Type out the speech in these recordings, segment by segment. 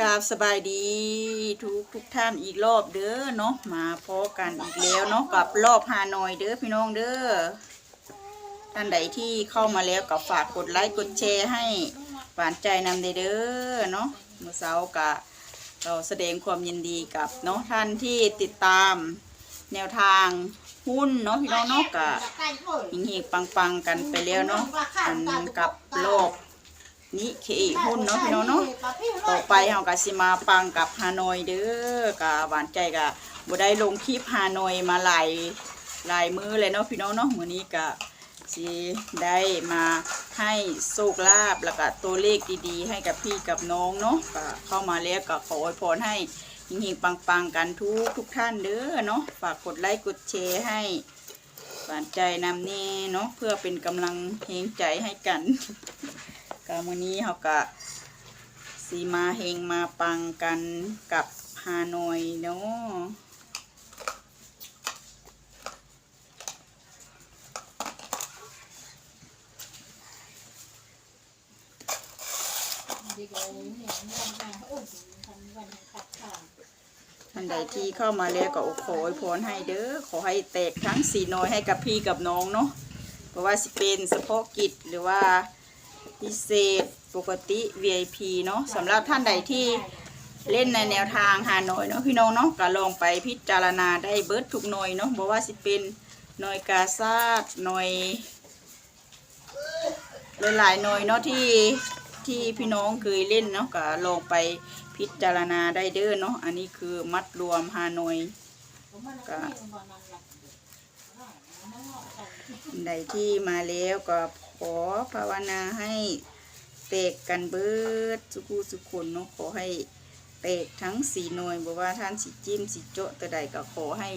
กราบสบายดีทุกทุกท่านอีกรอบเด้อเนาะมาพบกันอีกแล้วเนาะกับรอบฮานอยเด้อพี่น้องเด้อท่านใดที่เข้ามาแล้วก็ฝากกดไลค์กดแชร์ให้หวานใจนำเด้อเนาะเมื่อเช้ากะเราแสดงความยินดีกับเนาะท่านที่ติดตามแนวทางหุ้นเนาะพี่น้องเนาะกะหิงหิงปังปังๆกันไปแล้วเนาะอันกับโลก นี้เคอีหุ้นเนาะพี่น้องเนาะต่อไปเฮาก็สิมาปังกับฮานอยเด้อกะหวานใจกะบ่ได้ลงคลิปฮานอยมาหลายหลายมื้อเลยเนาะพี่น้องเนาะมื้อนี้ก็สิได้มาให้โชคลาภแล้วก็ตัวเลขดีๆ ให้กับพี่กับน้องเนาะก็เข้ามาแล้วก็ขออวยพรให้เฮงๆปังๆกันทุกทุกท่านเด้อเนาะฝากกดไลค์กดแชร์ให้หวานใจนำนี่เนาะเพื่อเป็นกำลังเฮงใจให้กัน ก็มื้อนี้เฮาก็สีมาเฮงมาปังกันกับฮานอยเนาะท่านใดที่เข้ามาแล้วก็ขออวยพรให้เด้อขอให้แตกทั้งสีน้อยให้กับพี่กับน้องเนาะเพราะว่าสิเป็นเฉพาะกิจหรือว่า พิเศษปกติ VIP เนาะสำหรับท่านใดที่เล่นในแนวทางหาหน่อยเนาะพี่น้องเนาะก็ลองไปพิจารณาได้เบิร์ดทุกหน่อยเนาะบอกว่าสิเป็นหน่อยกาซาดหน่อยหลายๆหน่อยเนาะที่ที่พี่น้องเคยเล่นเนาะก็ลองไปพิจารณาได้เด้อเนาะอันนี้คือมัดรวมฮานอย ใดที่มาแล้วก็ขอภาวนาให้เตกกันเบิดสุขุสุขคนเนาะขอให้เตกทั้งสีหน่วยบอกว่าท่านสิจิ้มสิโจตัวใดก็ขอให้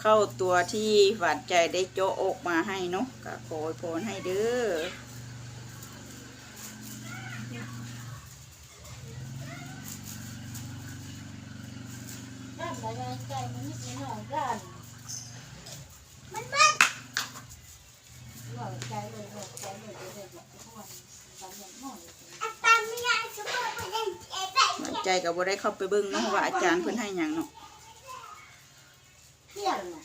เข้าตัวที่หวานใจได้โจออกมาให้เนาะก็ขอพรให้เด้อมันบ้านอาตาไม่ได้สมมติว่าเล่นเอ๊ะไป หวาน ใจก็บ่ได้เข้าไปเบิ่งเนาะว่าอาจารย์เพิ่นให้หยังเนาะเที่ยงน่ะ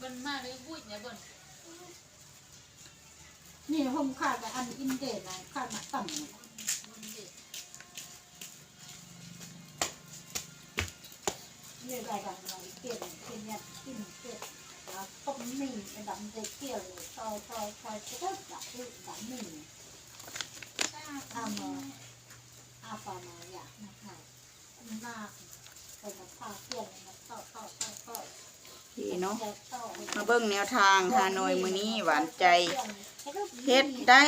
บนมาเลยพูดเนี่ยบนนี่ผมขาดกับอันอินเดนนะขาดมาต่ำนะบนเด็กเรียกอะไรกันเราเกลียดเกลียดเนี่ยกินเกลียดแล้วต้มนี่ไปดำเด็กเกลียดเลยซอยซอยซอยก็ดับด้วยดำนี่ทำมา อาปามาอยากนะคะมากเป็นมาพาเกลียดมาต่อต่อต่อต่อพี่เนาะมาเบิ่งแนวทางฮานอยมือนี้หวานใจเฮ็ดได้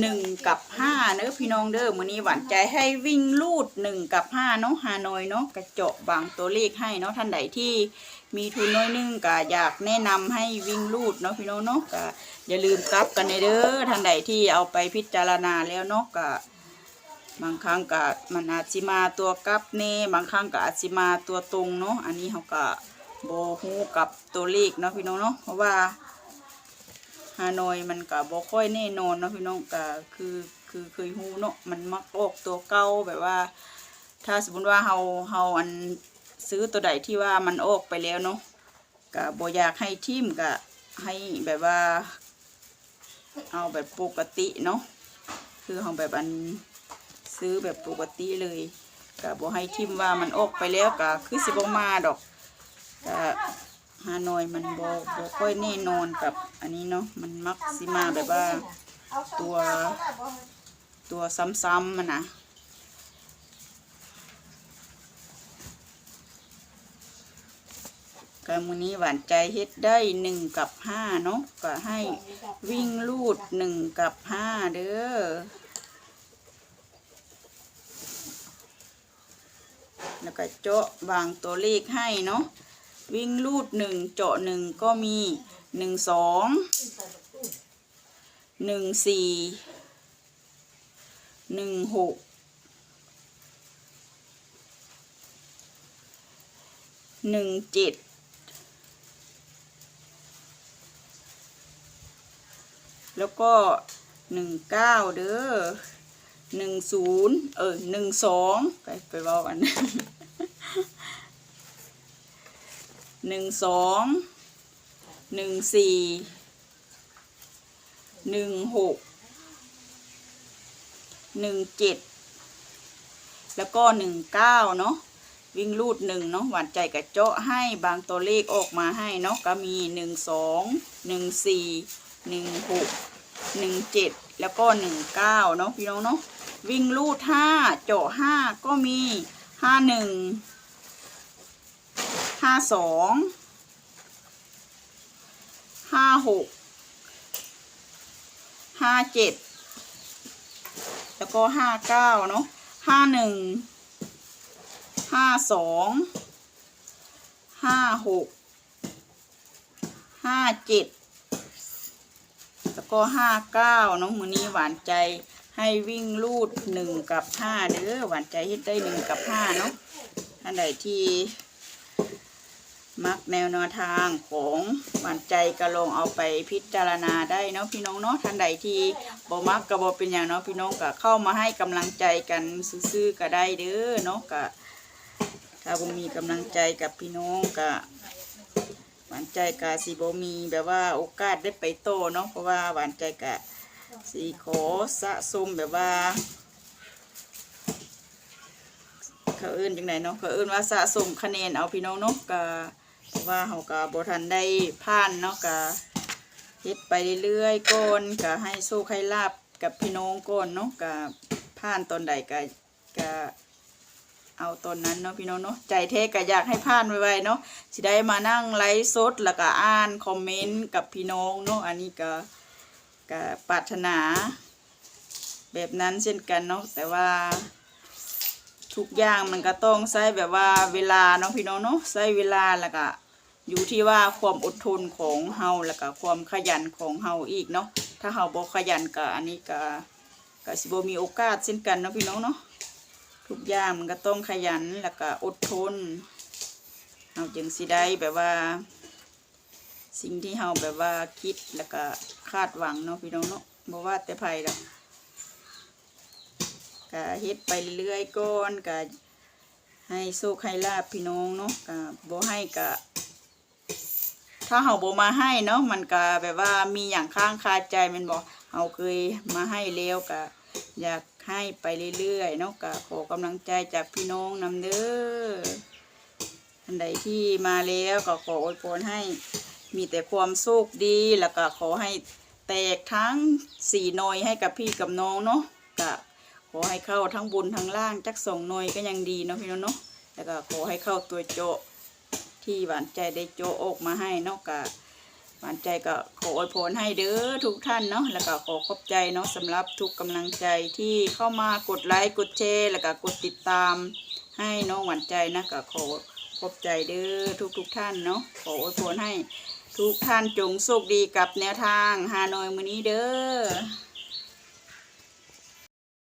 หนึ่งกับห้าเนอะพี่น้องเด้อมือนี้หวานใจให้วิ่งลูดหนึ่งกับห้าเนาะฮานอยเนาะกระเจาะบางตัวเลขให้เนาะท่านใดที่มีทุนน้อยนึงก็อยากแนะนำให้วิ่งลูดเนาะพี่น้องเนาะก็อย่าลืมกลับกันเด้อท่านใดที่เอาไปพิจารณาแล้วเนาะก็ บางครั้งก็มันอาจสิมาตัวกลับแน่บางครั้งก็อาจสิมาตัวตรงเนาะอันนี้เขาก็โบ่ฮู้กับตัวเลขเนาะพี่น้องเนาะเพราะว่าฮานอยมันก็บ่ค่อยแน่นอนเนาะพี่น้องก็คือคือเคยฮู้เนาะมันมักออกตัวเก่าแบบว่า ถ้าสมมติว่าเฮาเฮาอันซื้อตัวใดที่ว่ามันออกไปแล้วเนาะก็บ่อยากให้ทิมก็ให้แบบว่า เอาแบบปกติเนาะคือเฮาแบบอัน ซื้อแบบปกติเลยก็บ่ให้ทิมว่ามันออกไปแล้วก็คือสิบมาดอกก็ฮานอยมันบอบค่อยแน่นอนกับอันนี้เนาะมันมักสิมาแบบว่าตัวตัวซ้ำๆมันนะกมือนี้หวานใจเฮ็ดได้หนึ่งกับห้าเนาะก็ให้วิ่งลูดหนึ่งกับห้าเด้อแล้ว ก็เจาะบางตัวเลขให้เนาะวิ่งลูดหนึ่งเจาะหนึ่งก็มีหนึ่งสองหนึ่งสี่หนึ่งหกหนึ่งเจ็ดแล้วก็หนึ่งเก้าเด้อหนึ่งศูนย์เออหนึ่งสองไปไปเว่ากัน หนึ่งสองหนึ่งสี่หนึ่งหกหนึ่งเจ็ดแล้วก็หนึ่งเก้าเนาะวิ่งรูดหนึ่งเนาะหวานใจกับเจาะให้บางตัวเลขออกมาให้เนาะก็มีหนึ่งสองหนึ่งสี่หนึ่งหกหนึ่งเจ็ดแล้วก็หนึ่งเก้าเนาะพี่น้องเนาะวิ่งรูดห้าเจาะห้าก็มีห้าหนึ่ง ห้าสองห้าหกห้าเจ็ดแล้วก็ห้าเก้าเนาะห้าหนึ่งห้าสองห้าหกห้าเจ็ดแล้วก็ห้าเก้าเนาะมือนี้หวานใจให้วิ่งลูดหนึ่งกับห้าเด้อหวานใจเฮ็ดได้หนึ่งกับห้าเนาะท่านใดที่ มักแนวแนวทางของหวานใจก็ลงเอาไปพิจารณาได้เนาะพี่น้องเนาะท่านใดที่บ่มักก็บ่เป็นอย่างเนาะพี่น้องก็เข้ามาให้กำลังใจกันซื่อๆก็ได้เด้อเนาะก็ถ้าบ่มีกำลังใจกับพี่น้องก็หวานใจก็สิบ่มีแบบว่าโอกาสได้ไปโตเนาะเพราะว่าหวานใจก็สิขอสะสมแบบว่าเขาเอื้นจังไหนเนาะเขาเอื้นว่าสะสมคะแนนเอาพี่น้องเนาะก็ ว่าเขาก็บ่ทันได้ผ่านเนาะก็เฮ็ดไปเรื่อยๆก่อนก็ให้โชคให้ลาบกับพี่น้องก่อนเนาะก็ผ่านตอนใดก็ก็เอาตอนนั้นเนาะพี่น้องเนาะใจแท้ก็อยากให้ผ่านไวๆเนาะสิได้มานั่งไลฟ์สดแล้วก็อ่านคอมเมนต์กับพี่น้องเนาะอันนี้ก็ก็ปรารถนา แบบนั้นเช่นกันเนาะแต่ว่า ทุกอย่างมันก็ต้องใช้แบบว่าเวลาเนาะพี่น้องเนาะใช้เวลาแล้วก็ อยู่ที่ว่าความอดทนของเฮาแล้วก็ความขยันของเฮาอีกเนาะถ้าเฮาบ่ขยันก็อันนี้ก็ก็สิบ่มีโอกาสเช่นกันเนาะพี่น้องเนาะทุกอย่างมันก็ต้องขยันแล้วก็อดทนเฮาจึงสิได้แบบว่า สิ่งที่เฮาแบบว่าคิดแล้วก็คาดหวังเนาะพี่น้องเนาะบ่ว่าแต่ไผดอกก็เฮ็ดไปเรื่อยๆก่อนก็ให้โชคให้ลาบพี่น้องเนาะก็บ่ให้ก็ ถ้าเฮาบ่มาให้เนาะมันก็แบบว่ามีอย่างข้างคาใจมันบ่เฮาเคยมาให้แล้วก็อยากให้ไปเรื่อยๆเนาะก็ขอกำลังใจจากพี่น้องนำเด้ออันใดที่มาแล้วก็ขออวยพรให้มีแต่ความโชคดีแล้วก็ขอให้แตกทั้งสี่หน่อยให้กับพี่กับน้องเนาะก็ขอให้เข้าทั้งบนทั้งล่างจักสองหน่วยก็ยังดีเนาะพี่น้องเนาะแล้วก็ขอให้เข้าตัวโจ ที่หวานใจได้โจะอกมาให้เนาะกะหวานใจก็ขออวยพรให้เด้อทุกท่านเนาะแล้วก็ขอขอบใจเนาะสำหรับทุกกำลังใจที่เข้ามากดไลค์กดแชร์แล้วก็กดติดตาม ให้น้องหวานใจนะก็ขอขอบใจเด้อทุกทุกท่านเนาะขออวยพรให้ทุกท่านจงโชคดีกับแนวทางฮานอยมือนี้เด้อ